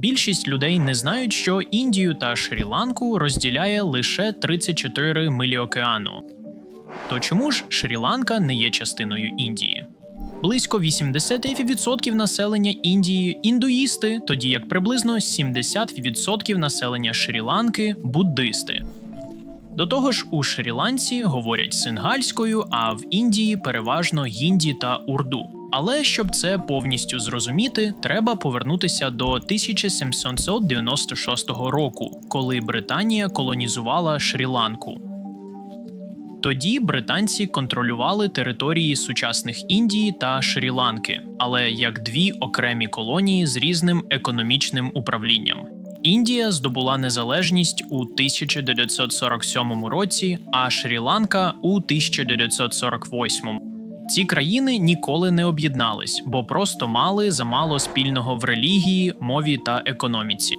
Більшість людей не знають, що Індію та Шрі-Ланку розділяє лише 34 милі океану. То чому ж Шрі-Ланка не є частиною Індії? Близько 80% населення Індії індуїсти, тоді як приблизно 70% населення Шрі-Ланки буддисти. До того ж, у Шрі-Ланці говорять сингальською, а в Індії переважно гінді та урду. Але щоб це повністю зрозуміти, треба повернутися до 1796 року, коли Британія колонізувала Шрі-Ланку. Тоді британці контролювали території сучасних Індії та Шрі-Ланки, але як дві окремі колонії з різним економічним управлінням. Індія здобула незалежність у 1947 році, а Шрі-Ланка у 1948. Ці країни ніколи не об'єднались, бо просто мали замало спільного в релігії, мові та економіці.